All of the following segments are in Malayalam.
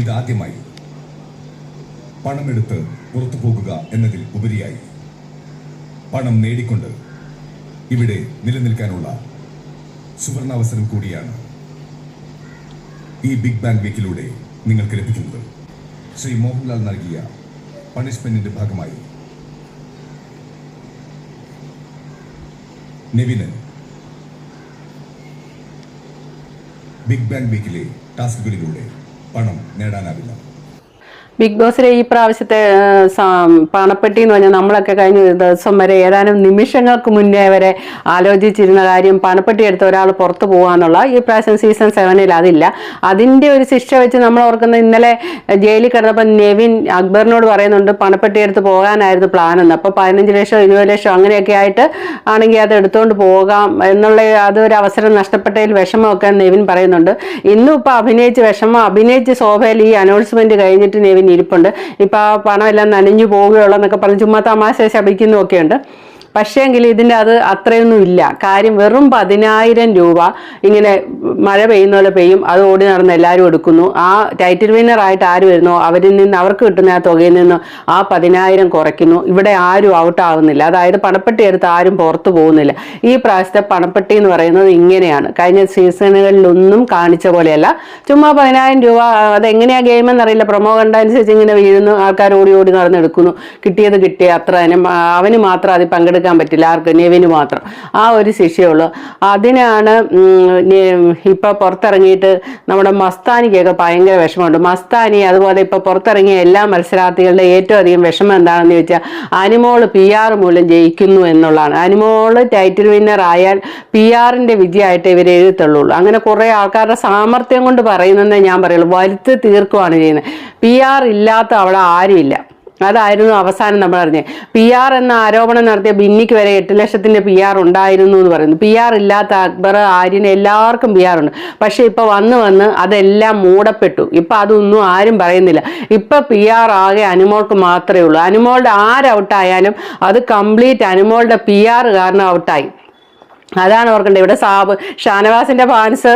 ഇതാദ്യമായി പണമെടുത്ത് പുറത്തു പോകുക എന്നതിൽ ഉപരിയായി. പണം നേടിക്കൊണ്ട് ഇവിടെ നിലനിൽക്കാനുള്ള സുവർണാവസരം കൂടിയാണ് ഈ ബിഗ് ബാങ് വീക്കിലൂടെ നിങ്ങൾക്ക് ലഭിക്കുന്നത്. ശ്രീ മോഹൻലാൽ നൽകിയ പണിഷ്മെന്റിന്റെ ഭാഗമായി നെവിന് ബിഗ് ബാങ് വീക്കിലെ ടാസ്കുകളിലൂടെ പണം നേടാനാവില്ല ബിഗ് ബോസിലെ ഈ പ്രാവശ്യത്തെ പണപ്പെട്ടി എന്ന് പറഞ്ഞാൽ നമ്മളൊക്കെ കഴിഞ്ഞ ദിവസം വരെ ഏതാനും നിമിഷങ്ങൾക്ക് മുന്നേ വരെ ആലോചിച്ചിരുന്ന കാര്യം പണപ്പെട്ടി എടുത്ത ഒരാൾ പുറത്തു പോകാന്നുള്ള ഈ പ്രാവശ്യം സീസൺ സെവനിൽ അതില്ല. അതിന്റെ ഒരു ശിക്ഷ വെച്ച് നമ്മൾ ഓർക്കുന്ന ഇന്നലെ ജയിലിൽ കിടന്നപ്പോൾ നെവിൻ അക്ബറിനോട് പറയുന്നുണ്ട് പണപ്പെട്ടി എടുത്ത് പോകാനായിരുന്നു പ്ലാൻ എന്ന്. അപ്പോൾ പതിനഞ്ച് ലക്ഷം ഇരുപത് ലക്ഷം അങ്ങനെയൊക്കെ ആയിട്ട് ആണെങ്കിൽ അത് എടുത്തുകൊണ്ട് പോകാം എന്നുള്ള അതൊരു അവസരം നഷ്ടപ്പെട്ടതിൽ വിഷമമൊക്കെ നെവിൻ പറയുന്നുണ്ട്. ഇന്നും ഇപ്പോൾ അഭിനയിച്ച് വിഷമം അഭിനയിച്ച് ശോഭയിൽ ഈ അനൗൺസ്മെന്റ് കഴിഞ്ഞിട്ട് നെവിൻ ഇരിപ്പുണ്ട് ഇപ്പം ആ പണമെല്ലാം നനഞ്ഞു പോവുകയുള്ളൂ എന്നൊക്കെ പറഞ്ഞ് ചുമ്മാ തമാശ ശപിക്കുന്നൊക്കെ ഉണ്ട് പക്ഷേങ്കിൽ ഇതിന്റെ അത് അത്രയൊന്നും ഇല്ല. കാര്യം വെറും പതിനായിരം രൂപ ഇങ്ങനെ മഴ പെയ്യുന്ന പോലെ പെയ്യും അത് ഓടി നടന്ന് എല്ലാവരും എടുക്കുന്നു. ആ ടൈറ്റിൽ വിന്നർ ആയിട്ട് ആര് വരുന്നോ അവരിൽ നിന്ന് അവർക്ക് കിട്ടുന്ന ആ തുകയിൽ നിന്ന് ആ പതിനായിരം കുറയ്ക്കുന്നു. ഇവിടെ ആരും ഔട്ട് ആവുന്നില്ല. അതായത് പണപ്പെട്ടി എടുത്ത് ആരും പുറത്തു പോകുന്നില്ല. ഈ പ്രാവശ്യത്തെ പണപ്പെട്ടി എന്ന് പറയുന്നത് ഇങ്ങനെയാണ്. കഴിഞ്ഞ സീസണുകളിലൊന്നും കാണിച്ച പോലെയല്ല. ചുമ്മാ പതിനായിരം രൂപ അതെങ്ങനെയാ ഗെയിം എന്നറിയില്ല. പ്രൊമോ കണ്ടനുസരിച്ച് ഇങ്ങനെ വീഴുന്നു. ആൾക്കാർ ഓടി ഓടി നടന്നെടുക്കുന്നു കിട്ടിയത് കിട്ടിയ അത്ര തന്നെ. അവന് മാത്രം അതിൽ പങ്കെടുക്കാൻ പറ്റില്ല ആർക്ക് നെവിന് മാത്രം. ആ ഒരു ശിക്ഷയുള്ളൂ. അതിനാണ് ഉം, നെ- ഇപ്പൊ പുറത്തിറങ്ങിയിട്ട് നമ്മുടെ മസ്താനിക്കൊക്കെ ഭയങ്കര വിഷമമുണ്ട്. മസ്താനി അതുപോലെ ഇപ്പൊ പുറത്തിറങ്ങിയ എല്ലാ മത്സരാർത്ഥികളുടെ ഏറ്റവും അധികം വിഷമം എന്താണെന്ന് ചോദിച്ചാൽ അനിമോൾ പി ആർ മൂലം ജയിക്കുന്നു എന്നുള്ളതാണ്. അനിമോൾ ടൈറ്റിൽ വിന്നർ ആയാൽ പി ആറിന്റെ വിജയമായിട്ട് ഇവർ എഴുതത്തുള്ളൂ അങ്ങനെ കുറേ ആൾക്കാരുടെ സാമർത്ഥ്യം കൊണ്ട് പറയുന്നതെന്നേ ഞാൻ പറയുള്ളൂ. വരുത്തി തീർക്കുവാണ് ചെയ്യുന്നത്. പി ആർ ഇല്ലാത്ത അവിടെ ആരുമില്ല. അതായിരുന്നു അവസാനം നമ്മൾ അറിഞ്ഞത്. പി ആർ എന്ന ആരോപണം നടത്തിയ ബിന്നിക്ക് വരെ എട്ട് ലക്ഷത്തിന്റെ പി ആർ ഉണ്ടായിരുന്നു എന്ന് പറയുന്നു. പി ആർ ഇല്ലാത്ത അക്ബർ ആര്യന് എല്ലാവർക്കും പി ആർ ഉണ്ട്. പക്ഷെ ഇപ്പൊ വന്ന് വന്ന് അതെല്ലാം മൂടപ്പെട്ടു. ഇപ്പൊ അതൊന്നും ആരും പറയുന്നില്ല. ഇപ്പൊ പി ആർ ആകെ അനുമോൾക്ക് മാത്രമേ ഉള്ളൂ. അനുമോളുടെ ആര് ഔട്ടായാലും അത് കംപ്ലീറ്റ് അനുമോളുടെ പി ആർ കാരണം ഔട്ടായി അതാണ് ഓർക്കേണ്ടത് ഇവിടെ സാബ് ഷാനവാസിന്റെ ഫാൻസ്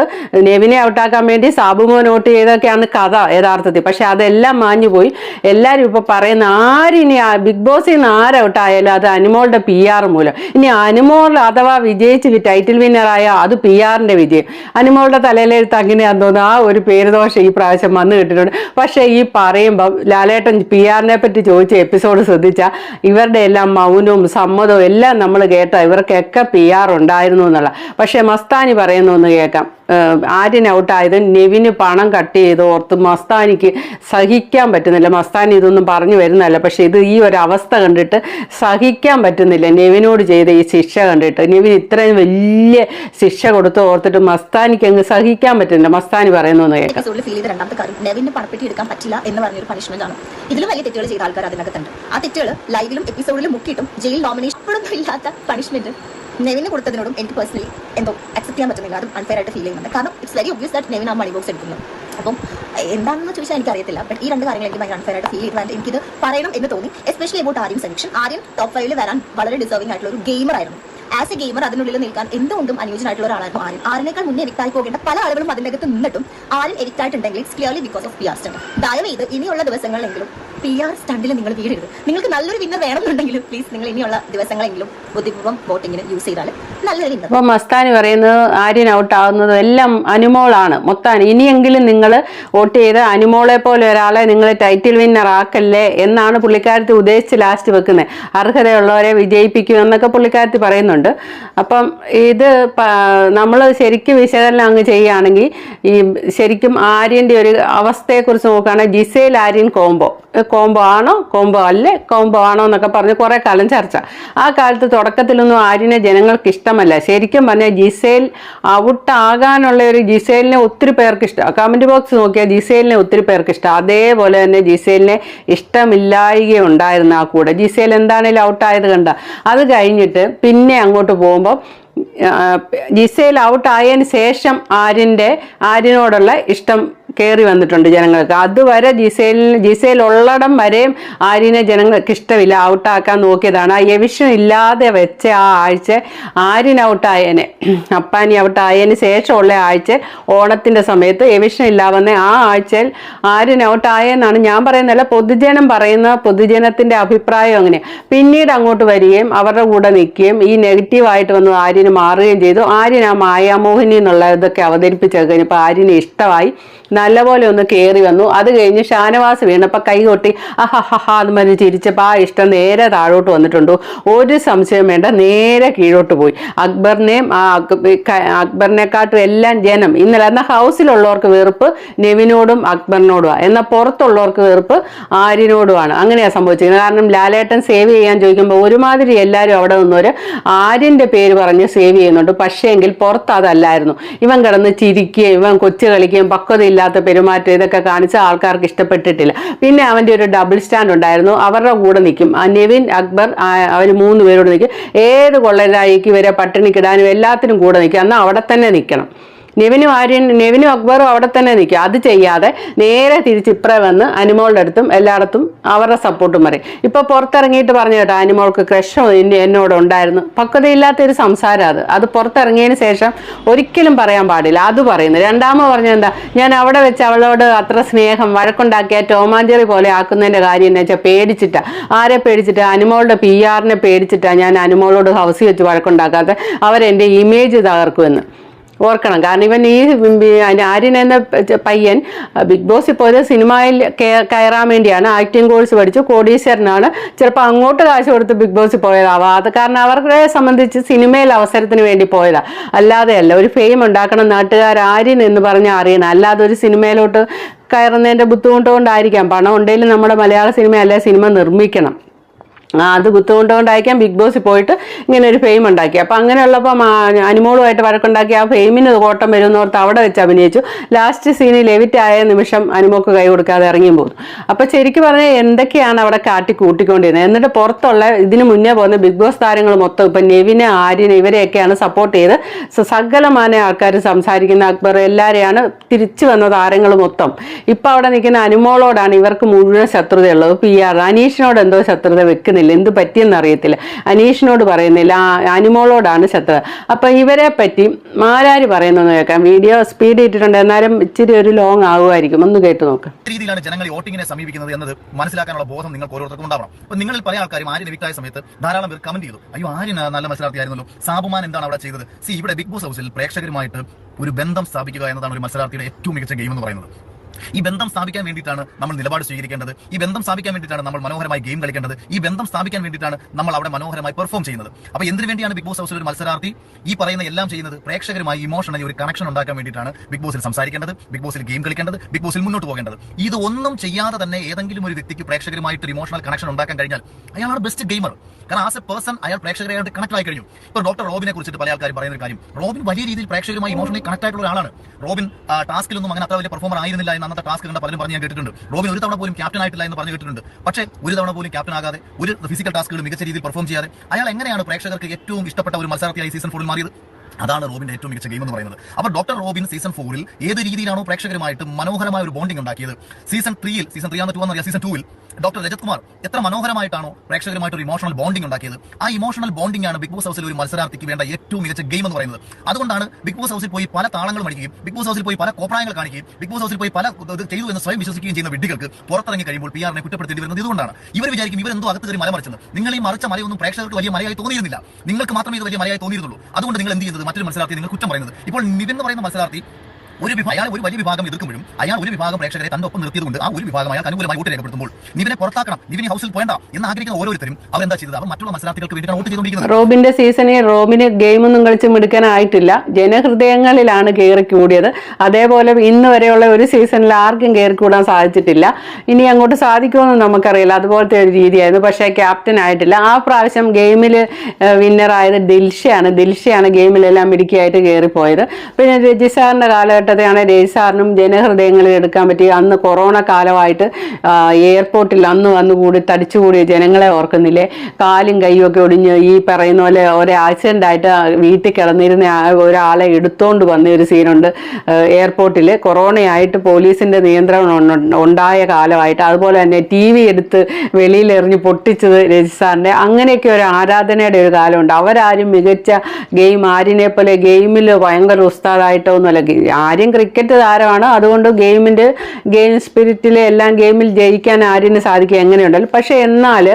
നെവിനെ ഔട്ടാക്കാൻ വേണ്ടി സാബു മോൻ നോട്ട് ചെയ്തൊക്കെയാണ് കഥ യഥാർത്ഥത്തിൽ. പക്ഷെ അതെല്ലാം മാഞ്ഞു പോയി. എല്ലാവരും ഇപ്പൊ പറയുന്ന ആരിനി ബിഗ് ബോസിൽ നിന്ന് ആര് ഔട്ടായാലും അത് അനുമോളുടെ പി ആർ മൂലം. ഇനി അനുമോൾ അഥവാ വിജയിച്ച് ടൈറ്റിൽ വിന്നറായ അത് പി ആറിന്റെ വിജയം. അനുമോളുടെ തലയിലെഴുത്ത് അങ്ങനെയാന്ന് തോന്നുന്നു ആ ഒരു പേരുദോഷം ഈ പ്രാവശ്യം വന്നു കിട്ടിയിട്ടുണ്ട്. പക്ഷെ ഈ പറയുമ്പം ലാലേട്ടൻ പി ആറിനെ പറ്റി ചോദിച്ച എപ്പിസോഡ് ശ്രദ്ധിച്ചാൽ ഇവരുടെ എല്ലാം മൗനവും സമ്മതവും എല്ലാം നമ്മൾ കേട്ടോ. ഇവർക്കൊക്കെ പി ആർ ഉണ്ടായിരുന്നു എന്നുള്ള പക്ഷെ മസ്താനി പറയുന്നു എന്ന് കേൾക്കാം. ആര്യൻ ഔട്ടായത് നെവിന് പണം കട്ട് ചെയ്ത് ഓർത്ത് മസ്താനിക്ക് സഹിക്കാൻ പറ്റുന്നില്ല. മസ്താനി ഇതൊന്നും പറഞ്ഞു വരുന്നതല്ല. പക്ഷെ ഇത് ഈ ഒരു അവസ്ഥ കണ്ടിട്ട് സഹിക്കാൻ പറ്റുന്നില്ല. നെവിനോട് ചെയ്ത ഈ ശിക്ഷ കണ്ടിട്ട്. നെവിൻ ഇത്രയും വലിയ ശിക്ഷ കൊടുത്ത് ഓർത്തിട്ട് മസ്താനിക്ക് അങ്ങ് സഹിക്കാൻ പറ്റുന്നില്ല. മസ്താനി പറയുന്നു രണ്ടാമത്തെ കാര്യം പറ്റില്ല എന്ന് പറഞ്ഞൊരു പണിഷ്മെന്റ് ഇതിലും വലിയ തെറ്റുകൾ ചെയ്ത ആ തെറ്റുകൾ ലൈവിലും എപ്പിസോഡിലും ജയിൽ ഇല്ലാത്ത പണിഷ്മെന്റ് കൊടുത്തതിനോടും എനിക്ക് പേഴ്സണലി എന്തോ ചെയ്യാൻ പറ്റുന്നില്ല. അതും അൺഫെയർ ആയിട്ട് ഫീൽ ചെയ്യുന്നുണ്ട്. കാരണം it's very obvious that Nevin ആ മണി ബോക്സ് എടുക്കുന്നു. അപ്പം എന്താണെന്ന് ചോദിച്ചാൽ എനിക്കറിയത്തില്ല. ബട്ട് ഈ രണ്ട് കാര്യങ്ങൾ എനിക്ക് ഭയങ്കര അൺഫെയർ ആയിട്ട് ഫീൽ ചെയ്തു. എനിക്കിത് പറയണം എന്ന് തോന്നി. Especially about Aryan selection Aryan top ഫൈവിൽ വരാൻ വളരെ ഡിസേർവിംഗ് ആയിട്ടുള്ള ഒരു ഗെയിമർ ആയിരുന്നു. ആസ് എ ഗെയിമർ അതിനുള്ളിൽ നിൽക്കാൻ എന്തുകൊണ്ടും അനുയോജ്യനായിട്ടുള്ള ഒരാളായിരുന്നു ആര്യൻ ആരിനേക്കാൾ മുന്നേ എവിക്റ്റായി പോകേണ്ട പല ആളുകളും അതിനകത്ത് നിന്നിട്ടും ആരും എവിക്റ്റ് ആയിട്ടുണ്ടെങ്കിൽ ഇറ്റ്സ് ക്ലിയർലി ബിക്കോസ് ഓഫ് പിയാസ്റ്റ് ദയവ് ഇത് ഇനിയുള്ള ദിവസങ്ങളിലെങ്കിലും പി ആർ സ്റ്റണ്ടിൽ നിങ്ങൾ വീഴരുത് നിങ്ങൾക്ക് നല്ലൊരു വിന്നർ വേണമെന്നുണ്ടെങ്കിലും പ്ലീസ് നിങ്ങൾ ഇനിയുള്ള ദിവസങ്ങളെങ്കിലും ബുദ്ധിപൂർവം വോട്ടിങ്ങിന് യൂസ് ചെയ്താൽ നല്ലൊരു വിന്നർ അപ്പോൾ മസ്താനി പറയുന്നത് ആര്യൻ ഔട്ട് ആവുന്നതും എല്ലാം അനുമോളാണ്. മൊത്തം ഇനിയെങ്കിലും നിങ്ങൾ വോട്ട് ചെയ്ത് അനുമോളെ പോലെ ഒരാളെ നിങ്ങൾ ടൈറ്റിൽ വിന്നർ ആക്കല്ലേ എന്നാണ് പുള്ളിക്കാരത്തി ഉദ്ദേശിച്ച് ലാസ്റ്റ് വെക്കുന്നത്. അർഹതയുള്ളവരെ വിജയിപ്പിക്കും എന്നൊക്കെ പുള്ളിക്കാരത്തി പറയുന്നുണ്ട്. അപ്പം ഇത് നമ്മൾ ശരിക്കും വിശകലനം അങ്ങ് ചെയ്യുകയാണെങ്കിൽ ഈ ശരിക്കും ആര്യന്റെ ഒരു അവസ്ഥയെക്കുറിച്ച് നോക്കുകയാണെങ്കിൽ ജിസേൽ ആര്യൻ കോംബോ കോംബോ ആണോ? കോംബോ അല്ലേ? കോംബോ ആണോ എന്നൊക്കെ പറഞ്ഞ് കുറേ കാലം ചർച്ച. ആ കാലത്ത് തുടക്കത്തിലൊന്നും ആര്യനെ ജനങ്ങൾക്ക് ഇഷ്ടമല്ല. ശരിക്കും പറഞ്ഞാൽ ജിസേൽ ഔട്ടാകാനുള്ള ഒരു ജിസേലിനെ ഒത്തിരി പേർക്ക് ഇഷ്ടം. കമന്റ് ബോക്സ് നോക്കിയാൽ ജിസേലിനെ ഒത്തിരി പേർക്ക് ഇഷ്ടം. അതേപോലെ തന്നെ ജിസേലിനെ ഇഷ്ടമില്ലായിക ഉണ്ടായിരുന്നു ആ കൂടെ. ജിസേൽ എന്താണേലും ഔട്ടായത് കണ്ട. അത് കഴിഞ്ഞിട്ട് പിന്നെ അങ്ങോട്ട് പോകുമ്പോൾ ജിസേൽ ഔട്ടായതിന് ശേഷം ആര്യന്റെ ആര്യനോടുള്ള ഇഷ്ടം കയറി വന്നിട്ടുണ്ട് ജനങ്ങൾക്ക്. അതുവരെ ജിസേൽ ജിസേൽ ഉള്ളടം വരെയും ആര്യനെ ജനങ്ങൾക്ക് ഇഷ്ടമില്ല. ഔട്ടാക്കാൻ നോക്കിയതാണ്. ആ എവിഷൻ ഇല്ലാതെ വെച്ച ആ ആഴ്ച ആര്യൻ ഔട്ടായനെ അപ്പാനി ഔട്ടായതിന് ശേഷമുള്ള ആഴ്ച ഓണത്തിന്റെ സമയത്ത് എവിഷൻ ഇല്ലാവുന്ന ആ ആഴ്ചയിൽ ആര്യൻ ഔട്ടായെന്നാണ് ഞാൻ പറയുന്നതല്ല പൊതുജനം പറയുന്ന പൊതുജനത്തിന്റെ അഭിപ്രായം അങ്ങനെ. പിന്നീട് അങ്ങോട്ട് വരികയും അവരുടെ കൂടെ നിൽക്കുകയും ഈ നെഗറ്റീവായിട്ട് വന്ന് ആര്യന് മാറുകയും ചെയ്തു. ആര്യൻ ആ മായാമോഹിനി എന്നുള്ള ഇതൊക്കെ അവതരിപ്പിച്ചു കഴിഞ്ഞപ്പോൾ ആര്യന് ഇഷ്ടമായി. നല്ലപോലെ ഒന്ന് കയറി വന്നു. അത് കഴിഞ്ഞ് ഷാനവാസ് വീണപ്പോൾ കൈ കൊട്ടി അഹഹഹ എന്ന് പറഞ്ഞ് ചിരിച്ചപ്പോൾ ആ ഇഷ്ടം നേരെ താഴോട്ട് വന്നിട്ടുണ്ട്. ഒരു സംശയം വേണ്ട നേരെ കീഴോട്ട് പോയി. അക്ബറിനെയും ആ അക്ബ- അക്ബറിനെക്കാട്ടും എല്ലാം ജനം. ഇന്നലെ എന്നാൽ ഹൗസിലുള്ളവർക്ക് വെറുപ്പ് നെവിനോടും അക്ബറിനോടുമാണ് എന്നാൽ പുറത്തുള്ളവർക്ക് വെറുപ്പ് ആര്യനോടുമാണ് അങ്ങനെയാണ് സംഭവിച്ചിരിക്കുന്നത്. കാരണം ലാലേട്ടൻ സേവ് ചെയ്യാൻ ചോദിക്കുമ്പോൾ ഒരുമാതിരി എല്ലാവരും അവിടെ നിന്നൊരു ആര്യന്റെ പേര് പറഞ്ഞ് സേവ് ചെയ്യുന്നുണ്ട്. പക്ഷേ എങ്കിൽ പുറത്ത് അതല്ലായിരുന്നു. ഇവൻ കിടന്ന് ചിരിക്കുകയും ഇവൻ കൊച്ചു കളിക്കുകയും പക്വതയില്ലാത്ത പെരുമാറ്റം ഇതൊക്കെ കാണിച്ച് ആൾക്കാർക്ക് ഇഷ്ടപ്പെട്ടിട്ടില്ല. പിന്നെ അവന്റെ ഒരു ഡബിൾ സ്റ്റാൻഡ് ഉണ്ടായിരുന്നു. അവരുടെ കൂടെ നിൽക്കും നെവിൻ അക്ബർ അവർ മൂന്ന് പേരോട് നിൽക്കും ഏത് കൊള്ളരായിക്ക് ഇവരെ പട്ടിണിക്കിടാനും എല്ലാത്തിനും കൂടെ നിൽക്കും എന്നാൽ അവിടെ തന്നെ നിൽക്കണം നെവിനും ആര്യൻ നെവിനും അക്ബറും അവിടെ തന്നെ നിൽക്കും. അത് ചെയ്യാതെ നേരെ തിരിച്ച് ഇപ്പറേ വന്ന് അനുമോളുടെ അടുത്തും എല്ലായിടത്തും അവരുടെ സപ്പോർട്ടും പറയും. ഇപ്പൊ പുറത്തിറങ്ങിയിട്ട് പറഞ്ഞു കേട്ടോ അനുമോൾക്ക് ക്രഷോ എന്നോട് ഉണ്ടായിരുന്നു. പക്വതയില്ലാത്ത ഒരു സംസാരം അത്. അത് പുറത്തിറങ്ങിയതിന് ശേഷം ഒരിക്കലും പറയാൻ പാടില്ല. അത് പറയുന്നു. രണ്ടാമത് പറഞ്ഞ എന്താ? ഞാൻ അവിടെ വെച്ച് അവളോട് അത്ര സ്നേഹം വഴക്കുണ്ടാക്കിയ ടോമാഞ്ചറി പോലെ ആക്കുന്നതിന്റെ കാര്യം എന്നു വെച്ചാൽ പേടിച്ചിട്ടാ. ആരെ പേടിച്ചിട്ടാ? അനുമോളുടെ പി ആറിനെ പേടിച്ചിട്ടാ ഞാൻ അനുമോളോട് ഹൗസ് വെച്ച് വഴക്കുണ്ടാക്കാതെ അവരെ ഇമേജ് തകർക്കുമെന്ന്. ഓർക്കണം. കാരണം ഇവൻ ഈ ആര്യൻ എന്ന പയ്യൻ ബിഗ് ബോസ് പോയത് സിനിമയിൽ കയറാൻ വേണ്ടിയാണ് ആക്ടിങ് കോഴ്സ് പഠിച്ചു. കോടീശ്വരനാണ്. ചിലപ്പോൾ അങ്ങോട്ട് കാശ് കൊടുത്ത് ബിഗ് ബോസിൽ പോയതാവാം. അത് കാരണം അവരെ സംബന്ധിച്ച് സിനിമയിൽ അവസരത്തിന് വേണ്ടി പോയതാ. അല്ലാതെ അല്ല ഒരു ഫെയിം ഉണ്ടാക്കണം നാട്ടുകാർ ആര്യൻ എന്ന് പറഞ്ഞ അറിയണം. അല്ലാതെ ഒരു സിനിമയിലോട്ട് കയറുന്നതിന്റെ ബുദ്ധിമുട്ട് കൊണ്ടായിരിക്കാം. പണം ഉണ്ടെങ്കിലും നമ്മുടെ മലയാള സിനിമ അല്ലെ സിനിമ നിർമ്മിക്കണം. അത് കുത്തുകൊണ്ടുകൊണ്ടായിരിക്കാം ബിഗ് ബോസിൽ പോയിട്ട് ഇങ്ങനെ ഒരു ഫെയിം ഉണ്ടാക്കി. അപ്പം അങ്ങനെയുള്ളപ്പം അനുമോളുമായിട്ട് വഴക്കുണ്ടാക്കി ആ ഫെയിമിന് കോട്ടം വരുന്നോർത്ത് അവിടെ വെച്ച് അഭിനയിച്ചു. ലാസ്റ്റ് സീനിൽ എവിറ്റ് ആയ നിമിഷം അനുമോക്ക് കൈ കൊടുക്കാതെ ഇറങ്ങി പോകുന്നു അപ്പം ശരിക്കും പറഞ്ഞാൽ എന്തൊക്കെയാണ് അവിടെ കാട്ടി കൂട്ടിക്കൊണ്ടിരുന്നത് എന്നിട്ട് പുറത്തുള്ള ഇതിന് മുന്നേ പോകുന്ന ബിഗ് ബോസ് താരങ്ങൾ മൊത്തം ഇപ്പം നെവിനെ ആര്യന് ഇവരെയൊക്കെയാണ് സപ്പോർട്ട് ചെയ്ത് സകലമായ ആൾക്കാർ സംസാരിക്കുന്ന അക്ബർ എല്ലാവരെയാണ് തിരിച്ചു വന്ന താരങ്ങൾ മൊത്തം. ഇപ്പം അവിടെ നിൽക്കുന്ന അനുമോളോടാണ് ഇവർക്ക് മുഴുവൻ ശത്രുതയുള്ളത്. പി ആർ അനീഷിനോട് എന്തോ ശത്രുത വെക്കുന്നില്ല. എന്ത് പറ്റിയെന്ന് അറിയത്തില്ല. അനീഷിനോട് പറയുന്നില്ല അനുമോളോടാണ് ശത്രു. അപ്പം ഇവരെ പറ്റി മാരാര് പറയുന്നതെന്ന് കേൾക്കാം. വീഡിയോ സ്പീഡ് ഇട്ടിട്ടുണ്ട്. എന്നാലും ഇച്ചിരി ഒരു ലോങ് ആകുമായിരിക്കും ഒന്ന് കേട്ട് നോക്കാം. രീതിയിലാണ് ജനങ്ങൾ വോട്ടിങ്ങിനെ സമീപിക്കുന്നത് എന്നത് മനസ്സിലാക്കാനുള്ള ബോധം നിങ്ങൾക്ക് ഓരോരുത്തർക്കും ഉണ്ടാവണം. അപ്പൊ നിങ്ങളിൽ പല ആൾക്കാരും ആര്യൻ വിക്ടായ സമയത്ത് ധാരാളം പേർ കമന്റ് ചെയ്തു. അയ്യോ ആര്യൻ നല്ല മത്സരാർത്ഥിയായിരുന്നല്ലോ. സാബുമാൻ എന്താണ് അവിടെ ചെയ്തത്? സി ഇവിടെ ബിഗ് ബോസ് ഹൗസിൽ പ്രേക്ഷകരുമായിട്ട് ഒരു ബന്ധം സ്ഥാപിക്കുക എന്നതാണ് ഒരു മത്സരാർത്ഥിയുടെ ഏറ്റവും മികച്ച ഗെയിം എന്ന് പറയുന്നത്. ഈ ബന്ധം സ്ഥാപിക്കാൻ വേണ്ടിയിട്ടാണ് നമ്മൾ നിലപാട് സ്വീകരിക്കേണ്ടത്. ഈ ബന്ധം സ്ഥാപിക്കാൻ വേണ്ടിയിട്ടാണ് നമ്മൾ മനോഹരമായി ഗെയിം കളിക്കേണ്ടത്. ഈ ബന്ധം സ്ഥാപിക്കാൻ വേണ്ടിയിട്ടാണ് നമ്മൾ അവിടെ മനോഹരമായി പെർഫോം ചെയ്യുന്നത്. അപ്പോൾ എന്തിനു വേണ്ടിയാണ് ബിഗ് ബോസ് ഹൗസിൽ ഒരു മത്സരാർത്ഥി ഈ പറയുന്ന എല്ലാം ചെയ്യുന്നത് പ്രേക്ഷകരുമായി ഇമോഷണലി ഒരു കണക്ഷൻ ഉണ്ടാക്കാൻ വേണ്ടിയിട്ടാണ് ബിഗ് ബോസിൽ സംസാരിക്കേണ്ടത് ബിഗ് ബോസിൽ ഗെയിം കളിക്കേണ്ടത് ബിഗ് ബോസിൽ മുന്നോട്ട് പോകേണ്ടത്. ഇത് ഒന്നും ചെയ്യാതെ തന്നെ ഏതെങ്കിലും ഒരു വ്യക്തിക്ക് പ്രേക്ഷകരുമായിട്ട് ഒരു ഇമോഷണൽ കണക്ഷൻ ഉണ്ടാക്കാൻ കഴിഞ്ഞാൽ അയാളാണ് ബെസ്റ്റ് ഗെയിമർ കാരണം ആസ് എ പേഴ്സൺ അയാൾ പ്രേക്ഷകരായിട്ട് കണക്ട് ആയി കഴിഞ്ഞു. ഇപ്പോൾ ഡോക്ടർ റോബിനെ കുറിച്ചിട്ട് പല ആൾക്കാരും പറയുന്ന ഒരു കാര്യം. റോബിൻ വലിയ രീതിയിൽ പ്രേക്ഷകരുമായി ഇമോഷണലി കണക്ട് ആയിട്ടുള്ള ഒരാളാണ്. റോബിൻ ടാസ്കിലൊന്നും അങ്ങനെ അത്ര വലിയ പെർഫോമർ ആയിരുന്നില്ല എന്ന് അന്നത്തെ ടാസ്ക് കണ്ട പലരും പറഞ്ഞു ഞാൻ കേട്ടിട്ടുണ്ട്. റോബിൻ ഒരു തവണ പോലും ക്യാപ്റ്റൻ ആയിട്ടില്ല എന്ന് പറഞ്ഞു കേട്ടിട്ടുണ്ട്. പക്ഷേ ഒരു തവണ പോലും ക്യാപ്റ്റൻ ആകാതെ ഒരു ഫിസിക്കൽ ടാസ്കുകൾ മികച്ച രീതിയിൽ പെർഫോം ചെയ്യാതെ അയാൾ എങ്ങനെയാണ് പ്രേക്ഷകർക്ക് ഏറ്റവും ഇഷ്ടപ്പെട്ട ഒരു മത്സരാർത്ഥിയായി സീസൺ ഫോറിൽ മാറിയത്? അതാണ് റോബിന്റെ ഏറ്റവും മികച്ച ഗെയിം എന്ന് പറയുന്നത്. അപ്പോൾ ഡോക്ടർ റോബിൻ സീസൺ ഫോറിൽ ഏത് രീതിയിലാണോ പ്രേക്ഷകരുമായിട്ട് മനോഹരമായ ഒരു ബോണ്ടിംഗ് ഉണ്ടാക്കിയത്? സീസൺ ത്രീയിൽ സീസൺ ത്രീ ആണെന്ന് അറിയാം. സീസൺ ടൂവിൽ ഡോക്ടർ രജത് കുമാർ എത്ര മനോഹരമായിട്ടാണോ പ്രേക്ഷകരുമായിട്ട് ഒരു ഇമോഷണൽ ബോണ്ടിംഗ് ഉണ്ടാക്കിയത്? ആ ഇമോഷണൽ ബോണ്ടിംഗ് ആണ് ബിഗ് ബോസ് ഹൗസിൽ ഒരു മത്സരാർത്ഥിക്ക് വേണ്ട ഏറ്റവും മികച്ച ഗെയിം എന്ന് പറയുന്നത്. അതുകൊണ്ടാണ് ബിഗ് ബോസ് ഹൗസിൽ പോയി പല താളങ്ങൾ മടിക്കുകയും ബിഗ് ബോസ് ഹൗസിൽ പോയി പല കോപ്രായങ്ങൾ കാണിക്കുകയും ബിഗ് ബോസ് ഹൗസിൽ പോയി പല ഇത് ചെയ്തു എന്ന് സ്വയം വിശ്വസിക്കുകയും ചെയ്യുന്ന വിഡ്ഢികൾക്ക് പുറത്തിറങ്ങി കഴിയുമ്പോൾ പി ആറിനെ കുറ്റപ്പെടുത്തേണ്ടി വരുന്നത് ഇതുകൊണ്ടാണ്. ഇവർ വിചാരിക്കും ഇവരെന്തോ അകത്ത് കയറി മല മറിച്ചത് നിങ്ങൾ ഈ മറിച്ച മലയൊന്നും പ്രേക്ഷകർക്ക് വലിയ മലയായി തോന്നിയിരുന്നില്ല. നിങ്ങൾക്ക് മാത്രമേ ഇത് വലിയ മലയായി തോന്നിയിരുന്നുള്ളൂ. അതുകൊണ്ട് നിങ്ങൾ എന്ത് ചെയ്യുന്നത്? മറ്റൊരു മത്സരാർത്ഥി നിങ്ങൾ കുറ്റം പറയുന്നത്. ഇപ്പോൾ നിവിൻ എന്ന് പറയുന്ന മത്സരാർത്ഥി ഒരു അയാൾ ഒരു വലിയ വിഭാഗം എതിർക്കുമ്പോഴും അയാൾ ഒരു വിഭാഗം പ്രേക്ഷകരെ തന്റെ ഒപ്പം നിർത്തിയതുകൊണ്ട് ആ ഒരു വിഭാഗം അയാൾ അനുകൂലമായി വോട്ട് രേഖപ്പെടുത്തുമ്പോൾ നിവിനെ പുറത്താക്കണം നിവിനെ ഹൗസിൽ പോകണ്ട എന്ന് ആഗ്രഹിക്കുന്ന ഓരോരുത്തരും അവരെന്താ ചെയ്തത്? അവർ മറ്റുള്ള മത്സരാർത്ഥികൾക്ക് വേണ്ടിയിട്ടാണ് വോട്ട് ചെയ്തുകൊണ്ടിരിക്കുന്നത്. റോബിന്റെ സീസണിൽ റോബിന് ഗെയിമൊന്നും കളിച്ച് മിടുക്കാനായിട്ടില്ല. ജനഹൃദയങ്ങളിലാണ് കയറി കൂടിയത്. അതേപോലെ ഇന്ന് വരെയുള്ള ഒരു സീസണിൽ ആർക്കും കയറി കൂടാൻ സാധിച്ചിട്ടില്ല. ഇനി അങ്ങോട്ട് സാധിക്കുമെന്ന് നമുക്കറിയില്ല. അതുപോലത്തെ ഒരു രീതിയായിരുന്നു. പക്ഷേ ക്യാപ്റ്റൻ ആയിട്ടില്ല. ആ പ്രാവശ്യം ഗെയിമിൽ വിന്നറായത് ദിൽഷയാണ്. ദിൽഷയാണ് ഗെയിമിലെല്ലാം മിടുക്കിയായിട്ട് കയറിപ്പോയത്. പിന്നെ രജിസാറിന്റെ കാലഘട്ടം കാലഘട്ടത്തെയാണ് രജിസാറിനും ജനഹൃദയങ്ങളിൽ എടുക്കാൻ പറ്റി അന്ന് കൊറോണ കാലമായിട്ട് എയർപോർട്ടിൽ അന്ന് വന്നു കൂടി തടിച്ചുകൂടിയ ജനങ്ങളെ ഓർക്കുന്നില്ലേ? കാലും കൈയും ഒക്കെ ഒടിഞ്ഞ് ഈ പറയുന്ന പോലെ ഒരു ആക്സിഡന്റ് ആയിട്ട് വീട്ടിൽ കിടന്നിരുന്ന ഒരാളെ എടുത്തോണ്ട് വന്ന ഒരു സീനുണ്ട് എയർപോർട്ടിൽ കൊറോണയായിട്ട് പോലീസിന്റെ നിയന്ത്രണം ഉണ്ട- ഉണ്ടായ കാലമായിട്ട് അതുപോലെ തന്നെ ടി വി എടുത്ത് വെളിയിൽ എറിഞ്ഞ് പൊട്ടിച്ചത് രജിസാറിന്റെ അങ്ങനെയൊക്കെ ഒരു ആരാധനയുടെ ഒരു കാലമുണ്ട്. അവരാരും മികച്ച ഗെയിം ആരിനെ പോലെ ഗെയിമിൽ ഭയങ്കര ഉസ്താദായിട്ടൊന്നുമല്ല ഗെ- ആര്യൻ ക്രിക്കറ്റ് താരമാണ്. അതുകൊണ്ട് ഗെയിമിന്റെ ഗെയിം സ്പിരിറ്റിൽ എല്ലാം ഗെയിമിൽ ജയിക്കാൻ ആര്യന് സാധിക്കുക എങ്ങനെയുണ്ടല്ലോ. പക്ഷേ എന്നാൽ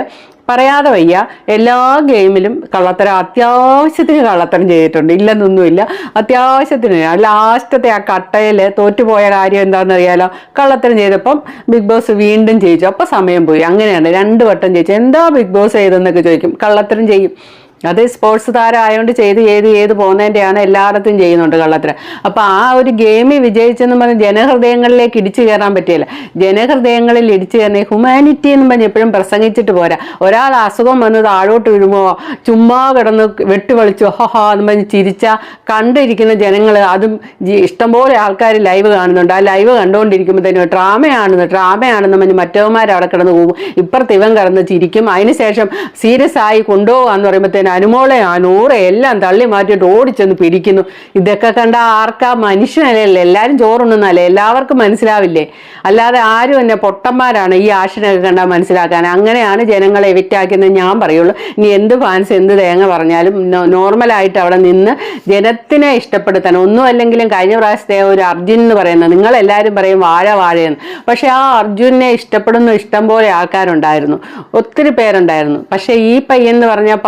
പറയാതെ വയ്യ. എല്ലാ ഗെയിമിലും കള്ളത്തരം അത്യാവശ്യത്തിന് കള്ളത്തരം ചെയ്തിട്ടുണ്ട്. ഇല്ലെന്നൊന്നുമില്ല. അത്യാവശ്യത്തിന്. ലാസ്റ്റത്തെ ആ കട്ടയിൽ തോറ്റുപോയ കാര്യം എന്താണെന്ന് അറിയാലോ കള്ളത്തരം ചെയ്തപ്പം ബിഗ് ബോസ് വീണ്ടും ജയിച്ചു. അപ്പോൾ സമയം പോയി. അങ്ങനെയാണ്. രണ്ട് വട്ടം ജയിച്ചു. എന്താ ബിഗ് ബോസ് ചെയ്തെന്നൊക്കെ ചോദിക്കും. കള്ളത്തരം ചെയ്യും. അത് സ്പോർട്സ് താരം ആയതുകൊണ്ട് ചെയ്ത് ചെയ്ത് ചെയ്ത് പോകുന്നതിന്റെയാണ് എല്ലായിടത്തും ചെയ്യുന്നുണ്ട് കള്ളത്തിന് അപ്പോൾ ആ ഒരു ഗെയിമിൽ വിജയിച്ചെന്ന് പറഞ്ഞ് ജനഹൃദയങ്ങളിലേക്ക് ഇടിച്ചു കയറാൻ പറ്റിയില്ല. ജനഹൃദയങ്ങളിൽ ഇടിച്ചു കയറുന്ന ഹ്യൂമാനിറ്റി എന്ന് പറഞ്ഞ് എപ്പോഴും പ്രസംഗിച്ചിട്ട് പോരാ. ഒരാൾ അസുഖം വന്ന് താഴോട്ട് വീഴുമോ ചുമ്മാ കിടന്ന് വെട്ടുവളിച്ചു ഹഹാ എന്ന് പറഞ്ഞ് ചിരിച്ച കണ്ടിരിക്കുന്ന ജനങ്ങൾ അതും ഇഷ്ടംപോലെ ആൾക്കാർ ലൈവ് കാണുന്നുണ്ട്. ആ ലൈവ് കണ്ടുകൊണ്ടിരിക്കുമ്പോഴത്തേനും ഡ്രാമയാണെന്ന് ഡ്രാമയാണെന്ന് പറഞ്ഞ് മറ്റവന്മാർ അവിടെ കിടന്ന് പോകും ഇപ്പുറത്ത് ഇവൻ കിടന്ന് ചിരിക്കും. അതിനുശേഷം സീരിയസ് ആയി കൊണ്ടുപോകാന്ന് പറയുമ്പോഴത്തേനും അനുമോളെ നൂറെ എല്ലാം തള്ളി മാറ്റിയിട്ട് ഓടിച്ചെന്ന് പിടിക്കുന്നു ഇതൊക്കെ കണ്ട ആർക്കാ മനുഷ്യനല്ലേ? എല്ലാവരും ചോറുണ്ണുന്നല്ലേ എല്ലാവർക്കും മനസ്സിലാവില്ലേ? അല്ലാതെ ആരും എന്നെ പൊട്ടന്മാരാണ് ഈ ആഷിനൊക്കെ കണ്ടാൽ മനസ്സിലാക്കാൻ. അങ്ങനെയാണ് ജനങ്ങളെ എവിക്റ്റ് ആക്കിയെന്ന് ഞാൻ പറയുള്ളൂ. ഇനി എന്ത് ഫാൻസ് എന്ത് തേങ്ങ പറഞ്ഞാലും നോർമലായിട്ട് അവിടെ നിന്ന് ജനത്തിനെ ഇഷ്ടപ്പെടുത്താൻ. ഒന്നും അല്ലെങ്കിലും കഴിഞ്ഞ പ്രാവശ്യത്തെ ഒരു അർജുൻ എന്ന് പറയുന്നത് നിങ്ങളെല്ലാവരും പറയും വാഴ വാഴയെന്ന്. പക്ഷെ ആ അർജുനെ ഇഷ്ടപ്പെടുന്ന ഇഷ്ടം പോലെ ആൾക്കാരുണ്ടായിരുന്നു. ഒത്തിരി പേരുണ്ടായിരുന്നു. പക്ഷെ ഈ പയ്യെന്ന് പറഞ്ഞാൽ പറഞ്ഞാൽ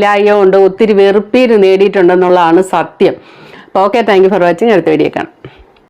പക്വതയില്ലായ്ക കൊണ്ട് ഒത്തിരി വെറുപ്പീര് നേടിയിട്ടുണ്ടെന്നുള്ളതാണ് സത്യം. അപ്പോൾ okay thank you for watching അടുത്ത വീഡിയോ കാണാം.